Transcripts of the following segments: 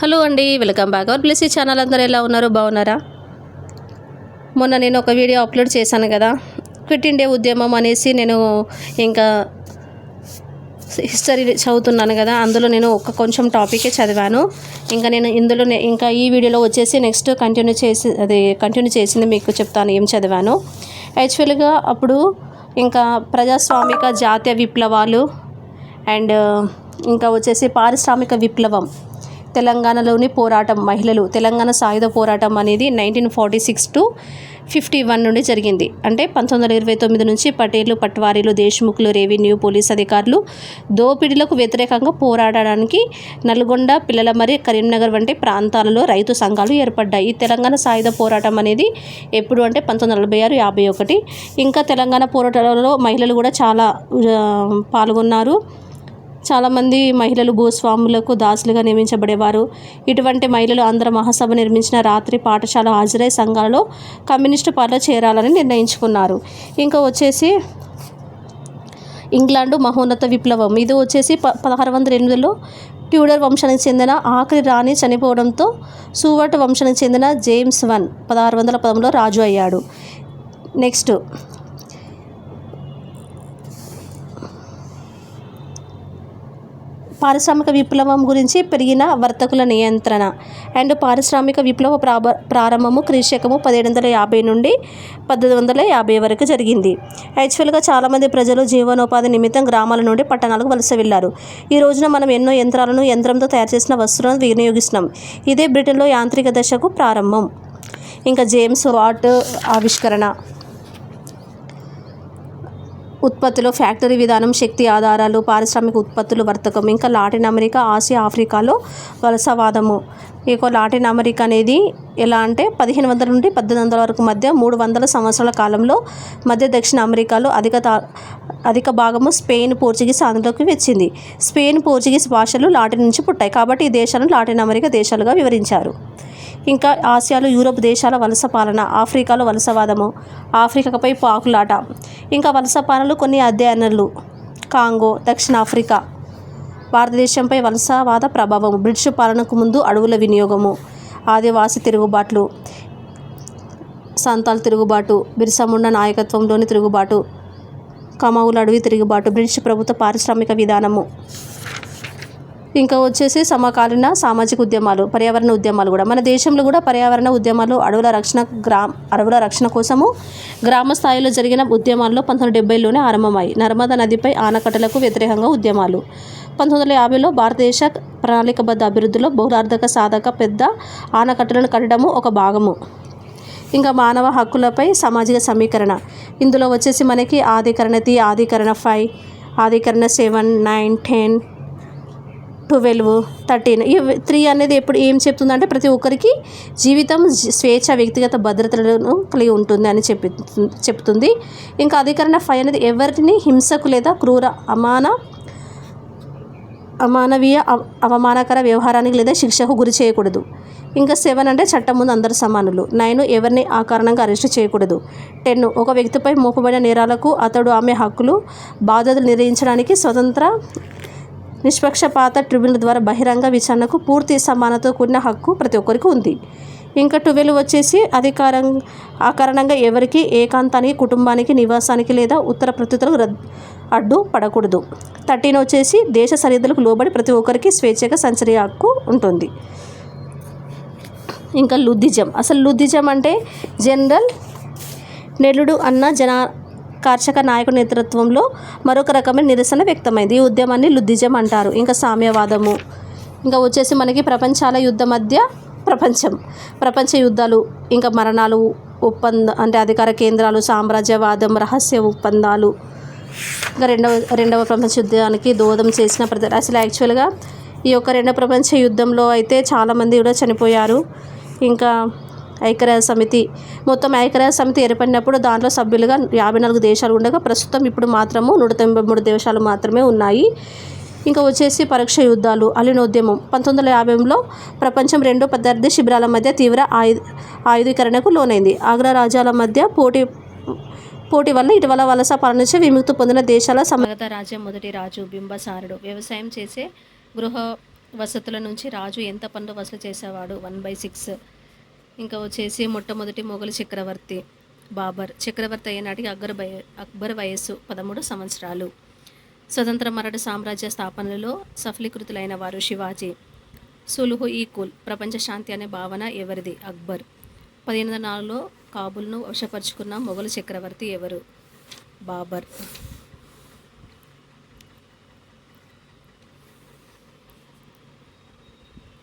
Hello అండి welcome back. Our plus ఈ channel అందరూ ఎలా ఉన్నారు? బాగున్నారా? మొన్న నేను ఒక వీడియో అప్లోడ్ చేశాను కదా. క్విట్ ఇండియా ఉద్యమం అనేసి నేను ఇంకా హిస్టరీ చదువుతున్నాను కదా. అందులో నేను ఒక కొంచెం టాపికే చదివాను. ఇంకా నేను ఇందులో ఇంకా ఈ వీడియోలో వచ్చేసి నెక్స్ట్ కంటిన్యూ చేసి అది కంటిన్యూ చేసింది మీకు చెప్తాను ఏం చదివాను. యాక్చువల్గా అప్పుడు ఇంకా ప్రజాస్వామిక జాతీయ విప్లవాలు అండ్ ఇంకా వచ్చేసి పారిశ్రామిక విప్లవం. తెలంగాణలోని పోరాటం మహిళలు తెలంగాణ సాయుధ పోరాటం అనేది nineteen forty six to fifty one నుండి జరిగింది. అంటే పంతొమ్మిది వందల ఇరవై తొమ్మిది నుంచి పటేలు పట్వారీలు దేశ్ముఖ్లు రెవెన్యూ పోలీస్ అధికారులు దోపిడీలకు వ్యతిరేకంగా పోరాడడానికి నల్గొండ పిల్లలమరి కరీంనగర్ వంటి ప్రాంతాలలో రైతు సంఘాలు ఏర్పడ్డాయి. ఈ తెలంగాణ సాయుధ పోరాటం అనేది ఎప్పుడు అంటే పంతొమ్మిది వందల నలభై ఆరు యాభై ఒకటి. ఇంకా తెలంగాణ పోరాటాలలో మహిళలు కూడా చాలా పాల్గొన్నారు. చాలామంది మహిళలు భూస్వాములకు దాసులుగా నియమించబడేవారు. ఇటువంటి మహిళలు ఆంధ్ర మహాసభ నిర్మించిన రాత్రి పాఠశాల హాజరై సంఘాలలో కమ్యూనిస్టు పార్టీలో చేరాలని నిర్ణయించుకున్నారు. ఇంకా వచ్చేసి ఇంగ్లాండు మహోన్నత విప్లవం. ఇది వచ్చేసి ప పదహారు వందల ఎనిమిదిలో ట్యూడర్ వంశానికి చెందిన ఆఖరి రాణి చనిపోవడంతో సూవర్ట్ వంశానికి చెందిన జేమ్స్ వన్ పదహారు వందల పదంలో రాజు అయ్యాడు. నెక్స్ట్ పారిశ్రామిక విప్లవం గురించి పెరిగిన వర్తకుల నియంత్రణ. అండ్ పారిశ్రామిక విప్లవ ప్రాబ ప్రారంభము క్రీశకము పదిహేడు వందల యాభై నుండి పద్దెనిమిది వందల యాభై వరకు జరిగింది. యాక్చువల్గా చాలామంది ప్రజలు జీవనోపాధి నిమిత్తం గ్రామాల నుండి పట్టణాలకు వలస వెళ్ళారు. ఈ రోజున మనం ఎన్నో యంత్రాలను యంత్రంతో తయారు చేసిన వస్తువులను వినియోగిస్తున్నాం. ఇదే బ్రిటన్లో యాంత్రిక దశకు ప్రారంభం. ఇంకా జేమ్స్ వాట్ ఆవిష్కరణ. ఉత్పత్తిలో ఫ్యాక్టరీ విధానం శక్తి ఆధారాలు పారిశ్రామిక ఉత్పత్తులు వర్తకం ఇంకా లాటిన్ అమెరికా ఆసియా ఆఫ్రికాలో వలసవాదము. ఇక లాటిన్ అమెరికా అనేది ఎలా అంటే పదిహేను వందల నుండి పద్దెనిమిది వందల వరకు మధ్య మూడు వందల సంవత్సరాల కాలంలో మధ్య దక్షిణ అమెరికాలో అధిక తా అధిక భాగము స్పెయిన్ పోర్చుగీస్ ఆంధ్రలోకి వచ్చింది. స్పెయిన్ పోర్చుగీస్ భాషలు లాటిన్ నుంచి పుట్టాయి. కాబట్టి ఈ దేశాలను లాటిన్ అమెరికా దేశాలుగా వివరించారు. ఇంకా ఆసియాలో యూరోప్ దేశాల వలస పాలన ఆఫ్రికాలో వలసవాదము ఆఫ్రికాపై పాకులాట. ఇంకా వలస పాలనలు కొన్ని అధ్యయనాలు. కాంగో దక్షిణాఫ్రికా. భారతదేశంపై వలసవాద ప్రభావం బ్రిటిష్ పాలనకు ముందు అడవుల వినియోగము ఆదివాసి తిరుగుబాట్లు సంతాల్ తిరుగుబాటు బిర్సముండ నాయకత్వంలోని తిరుగుబాటు కమావుల అడవి తిరుగుబాటు బ్రిటిష్ ప్రభుత్వ పారిశ్రామిక విధానము. ఇంకా వచ్చేసి సమకాలీన సామాజిక ఉద్యమాలు పర్యావరణ ఉద్యమాలు కూడా. మన దేశంలో కూడా పర్యావరణ ఉద్యమాలు అడవుల రక్షణ గ్రామ అడవుల రక్షణ కోసము గ్రామ స్థాయిలో జరిగిన ఉద్యమాల్లో పంతొమ్మిది డెబ్బైలోనే ఆరంభమై నర్మదా నదిపై ఆనకట్టలకు వ్యతిరేకంగా ఉద్యమాలు. పంతొమ్మిది వందల యాభైలో భారతదేశ ప్రణాళికబద్ధ అభివృద్ధిలో బహుళార్థక సాధక పెద్ద ఆనకట్టలను కట్టడము ఒక భాగము. ఇంకా మానవ హక్కులపై సామాజిక సమీకరణ. ఇందులో వచ్చేసి మనకి ఆధికరణ తి ఆధికరణ five ఆధికరణ seven nine ten twelve thirteen ఈ త్రీ అనేది ఎప్పుడు ఏం చెప్తుందంటే ప్రతి ఒక్కరికి జీవితం స్వేచ్ఛ వ్యక్తిగత భద్రతలను కలిగి ఉంటుంది అని చెప్పి చెప్తుంది. ఇంకా అధికరణ ఫైవ్ అనేది ఎవరిని హింసకు లేదా క్రూర అమాన అమానవీయ అవ- అవమానకర వ్యవహారానికి లేదా శిక్షకు గురి చేయకూడదు. ఇంకా సెవెన్ అంటే చట్టం ముందు అందరు సమానులు. నైన్ ఎవరిని ఆ కారణంగా అరెస్ట్ చేయకూడదు. టెన్ ఒక వ్యక్తిపై మోపబడిన నేరాలకు అతడు ఆమె హక్కులు బాధ్యతలు నిర్వహించడానికి స్వతంత్ర నిష్పక్షపాత ట్రిబ్యునల్ ద్వారా బహిరంగ విచారణకు పూర్తి సమానతో కూడిన హక్కు ప్రతి ఒక్కరికి ఉంది. ఇంకా ట్వెల్వ్ వచ్చేసి అధికారం ఆ కారణంగా ఎవరికి ఏకాంతానికి కుటుంబానికి నివాసానికి లేదా ఉత్తర ప్రత్యుత్తరకు రద్దు అడ్డు పడకూడదు. థర్టీన్ వచ్చేసి దేశ సరిహద్దులకు లోబడి ప్రతి ఒక్కరికి స్వేచ్ఛగా సంచరే హక్కు ఉంటుంది. ఇంకా లుద్దిజం అసలు లుద్దిజం అంటే జనరల్ నెల్లుడు అన్న జనా కార్షక నాయకుడి నేతృత్వంలో మరొక రకమైన నిరసన వ్యక్తమైంది. ఈ ఉద్యమాన్ని లుద్దిజం అంటారు. ఇంకా సామ్యవాదము. ఇంకా వచ్చేసి మనకి ప్రపంచాల యుద్ధ మధ్య ప్రపంచం. ప్రపంచ యుద్ధాలు ఇంకా మరణాలు ఒప్పంద అంటే అధికార కేంద్రాలు సామ్రాజ్యవాదం రహస్య ఒప్పందాలు. ఇంకా రెండవ రెండవ ప్రపంచ యుద్ధానికి దోదం చేసిన ప్రతి అసలు యాక్చువల్గా ఈ యొక్క రెండవ ప్రపంచ యుద్ధంలో అయితే చాలామంది కూడా చనిపోయారు. ఇంకా ఐక్యరాజ్య సమితి. మొత్తం ఐక్యరాజ్య సమితి ఏర్పడినప్పుడు దాంట్లో సభ్యులుగా యాభై నాలుగు దేశాలు ఉండగా ప్రస్తుతం ఇప్పుడు మాత్రము నూట తొంభై మూడు దేశాలు మాత్రమే ఉన్నాయి. ఇంకా వచ్చేసి పరోక్ష యుద్ధాలు అలినోద్యమం పంతొమ్మిది వందల యాభైలో ప్రపంచం రెండు పెద్ద శిబిరాల మధ్య తీవ్ర ఆయు ఆయుధీకరణకు లోనైంది. ఆగ్రా రాజ్యాల మధ్య పోటీ పోటీ వల్ల ఇటీవల వలస పాలన నుంచి విముక్తి పొందిన దేశాల సమగత రాజ్యం మొదటి రాజు బింబసారుడు. వ్యవసాయం చేసే గృహ వసతుల నుంచి రాజు ఎంత పన్ను వసూలు చేసేవాడు? One by six. ఇంకా వచ్చేసి మొట్టమొదటి మొఘలు చక్రవర్తి బాబర్. చక్రవర్తి అయినాటికి అక్బర్ వయ అక్బర్ వయస్సు పదమూడు సంవత్సరాలు. స్వతంత్ర మరాఠా సామ్రాజ్య స్థాపనలో సఫలీకృతులైన వారు శివాజీ. సులుహు ఈక్వల్ ప్రపంచ శాంతి అనే భావన ఎవరిది? అక్బర్. పదిహేను వందల నాలుగులో కాబుల్ను వశపరుచుకున్న మొఘలు చక్రవర్తి ఎవరు? బాబర్.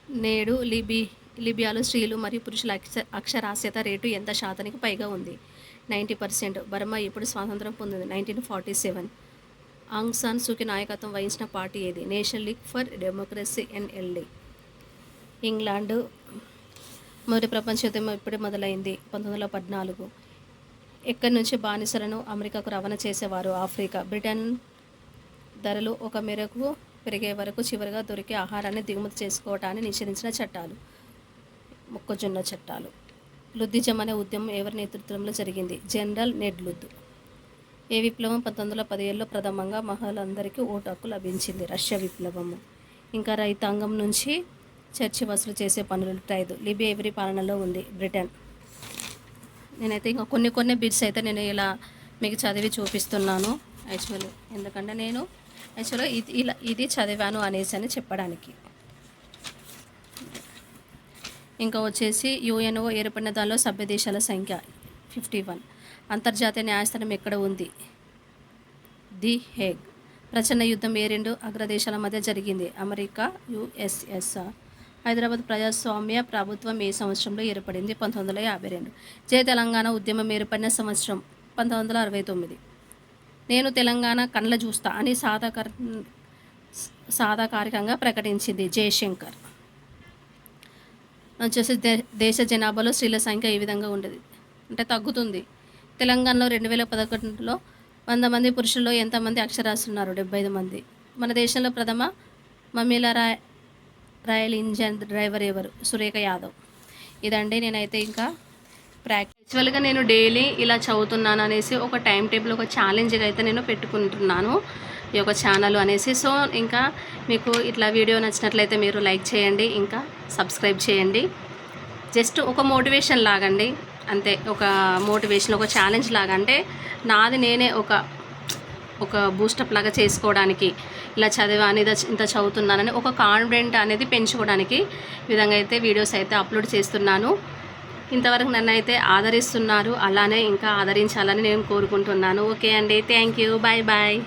నేడు లిబి లిబియాలో స్త్రీలు మరియు పురుషుల అక్ష అక్షరాస్యత రేటు ఎంత శాతానికి పైగా ఉంది? Ninety percent. బర్మా ఇప్పుడు స్వాతంత్రం పొందింది. Nineteen forty seven. Aung San Suu నాయకత్వం వహించిన పార్టీ ఏది? National League for Democracy NLD England మొదటి ప్రపంచ యుద్ధం ఇప్పుడే మొదలైంది. పంతొమ్మిది వందల పద్నాలుగు. ఎక్కడి నుంచి బానిసలను అమెరికాకు రవాణా చేసేవారు? ఆఫ్రికా. బ్రిటన్ ధరలు ఒక మేరకు పెరిగే వరకు చివరిగా దొరికే ఆహారాన్ని దిగుమతి చేసుకోవటాన్ని నిషేధించిన చట్టాలు. మొక్కజొన్న చట్టాలు. లుద్దిజం అనే ఉద్యమం ఎవరి నేతృత్వంలో జరిగింది? జనరల్ నెడ్ లుద్ ఏ విప్లవం పంతొమ్మిది వందల పదిహేడులో ప్రథమంగా మహిళలందరికీ ఓటు హక్కు లభించింది? రష్యా విప్లవము. ఇంకా రైతాంగం నుంచి చర్చి వసూలు చేసే పనులు ఐదు లిబియా ఎవరి పాలనలో ఉంది? బ్రిటన్. నేనైతే ఇంకా కొన్ని కొన్ని బిట్స్ అయితే నేను ఇలా మీకు చదివి చూపిస్తున్నాను యాక్చువల్లీ ఎందుకంటే నేను యాక్చువల్గా ఇది ఇలా ఇది చదివాను అనేసి అని చెప్పడానికి. ఇంకా వచ్చేసి యుఎన్ఓ ఏర్పడిన దానిలో సభ్య దేశాల సంఖ్య ఫిఫ్టీ వన్ అంతర్జాతీయ న్యాయస్థానం ఎక్కడ ఉంది? The Hague. ప్రచన్న యుద్ధం ఏ రెండు అగ్రదేశాల మధ్య జరిగింది? అమెరికా యుఎస్ఎస్ఆర్ హైదరాబాద్ ప్రజాస్వామ్య ప్రభుత్వం ఏ సంవత్సరంలో ఏర్పడింది? పంతొమ్మిది వందల యాభై రెండు. జయ తెలంగాణ ఉద్యమం ఏర్పడిన సంవత్సరం పంతొమ్మిది వందల అరవై తొమ్మిది. నేను తెలంగాణ కళ్ళ చూస్తా అని సాధాకర సాధాకారికంగా ప్రకటించింది జయశంకర్. వచ్చేసి దే దేశ జనాభాలో స్త్రీల సంఖ్య ఈ విధంగా ఉండేది. అంటే తగ్గుతుంది. తెలంగాణలో రెండు వేల పదకొండులో వంద మంది పురుషుల్లో ఎంతమంది అక్షరాస్యులు డెబ్బై ఐదు మంది. మన దేశంలో ప్రథమ మమ్మీల రాయ్ రాయల్ ఇంజన్ డ్రైవర్ ఎవరు? సురేఖ యాదవ్. ఇదండి నేనైతే ఇంకా ప్రాక్టీస్ యాక్చువల్గా నేను డైలీ ఇలా చదువుతున్నాను అనేసి ఒక టైం టేబుల్ ఒక ఛాలెంజ్గా అయితే నేను పెట్టుకుంటున్నాను. ఈ యొక్క ఛానల్ అనేసి. సో ఇంకా మీకు ఇట్లా వీడియో నచ్చినట్లయితే మీరు లైక్ చేయండి ఇంకా సబ్స్క్రైబ్ చేయండి. జస్ట్ ఒక మోటివేషన్ లాగండి అంతే. ఒక మోటివేషన్ ఒక ఛాలెంజ్ లాగా. అంటే నాది నేనే ఒక ఒక బూస్టప్ లాగా చేసుకోవడానికి ఇలా చదివాను ఇది ఇంత చదువుతున్నానని ఒక కాన్ఫిడెంట్ అనేది పెంచుకోవడానికి విధంగా అయితే వీడియోస్ అయితే అప్లోడ్ చేస్తున్నాను. ఇంతవరకు నన్ను అయితే ఆదరిస్తున్నారు అలానే ఇంకా ఆదరించాలని నేను కోరుకుంటున్నాను. ఓకే అండి థ్యాంక్ యూ బాయ్ బాయ్.